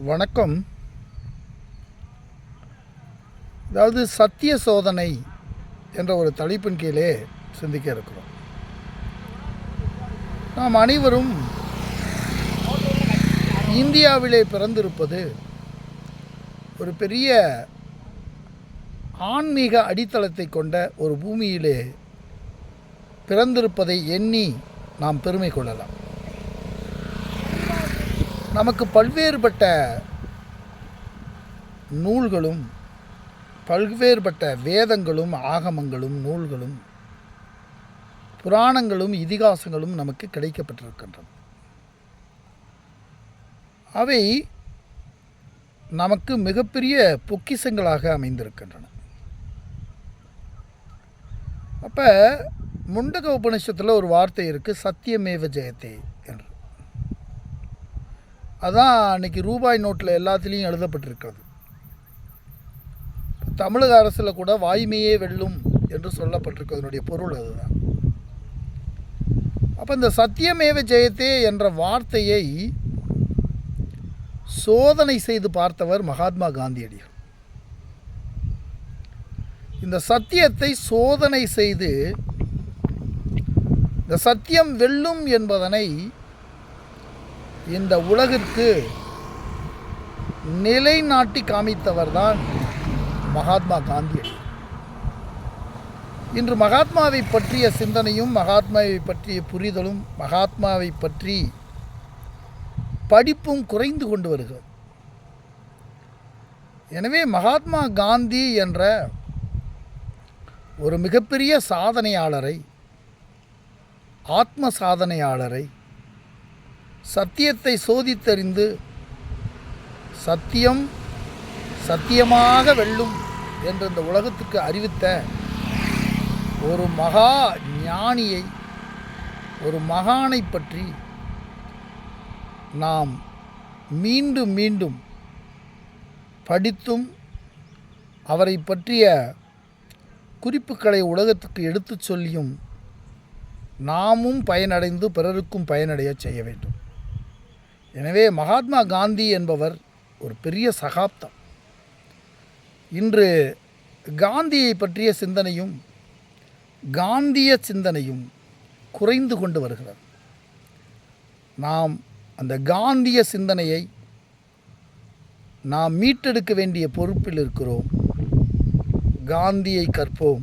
வணக்கம். அதாவது சத்திய சோதனை என்ற ஒரு தலைப்பின் கீழே சிந்திக்க இருக்கிறோம். நாம் அனைவரும் இந்தியாவிலே பிறந்திருப்பது ஒரு பெரிய ஆன்மீக அடித்தளத்தை கொண்ட ஒரு பூமியிலே பிறந்திருப்பதை எண்ணி நாம் பெருமை கொள்ளலாம். நமக்கு பல்வேறுபட்ட நூல்களும் பல்வேறுபட்ட வேதங்களும் ஆகமங்களும் நூல்களும் புராணங்களும் இதிகாசங்களும் நமக்கு கிடைக்கப்பட்டிருக்கின்றன. அவை நமக்கு மிகப்பெரிய பொக்கிஷங்களாக அமைந்திருக்கின்றன. அப்போ முண்டக உபனிஷத்தில் ஒரு வார்த்தை இருக்குது சத்தியமேவ ஜெயத்தே என்று. அதான் அன்றைக்கி ரூபாய் நோட்டில் எல்லாத்துலேயும் எழுதப்பட்டிருக்கிறது. தமிழக அரசில் கூட வாய்மையே வெல்லும் என்று சொல்லப்பட்டிருக்கிறதுனுடைய பொருள் அதுதான். அப்போ இந்த சத்தியமேவ ஜெயத்தே என்ற வார்த்தையை சோதனை செய்து பார்த்தவர் மகாத்மா காந்தியடிகள். இந்த சத்தியத்தை சோதனை செய்து இந்த சத்தியம் வெல்லும் என்பதனை இந்த உலகிற்கு நிலைநாட்டி காமித்தவர்தான் மகாத்மா காந்தி. இன்று மகாத்மாவை பற்றிய சிந்தனையும் மகாத்மாவை பற்றிய புரிதலும் மகாத்மாவை பற்றி படிப்பும் குறைந்து கொண்டு வருகிறது. எனவே மகாத்மா காந்தி என்ற ஒரு மிகப்பெரிய சாதனையாளரை ஆத்ம சாதனையாளரை சத்தியத்தை சோதித்தறிந்து சத்தியம் சத்தியமாக வெல்லும் என்று இந்த உலகத்துக்கு அறிவித்த ஒரு மகா ஞானியை ஒரு மகானை பற்றி நாம் மீண்டும் மீண்டும் படித்தும் அவரை பற்றிய குறிப்புகளை உலகத்துக்கு எடுத்துச் சொல்லியும் நாமும் பயனடைந்து பிறருக்கும் பயனடைய செய்ய வேண்டும். எனவே மகாத்மா காந்தி என்பவர் ஒரு பெரிய சகாப்தம். இன்று காந்தியை பற்றிய சிந்தனையும் காந்திய சிந்தனையும் குறைந்து கொண்டு வருகிறது. நாம் அந்த காந்திய சிந்தனையை நாம் மீட்டெடுக்க வேண்டிய பொறுப்பில் இருக்கிறோம். காந்தியை கற்போம்.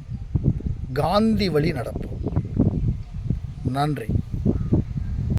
காந்தி வழி நடப்போம். நன்றி.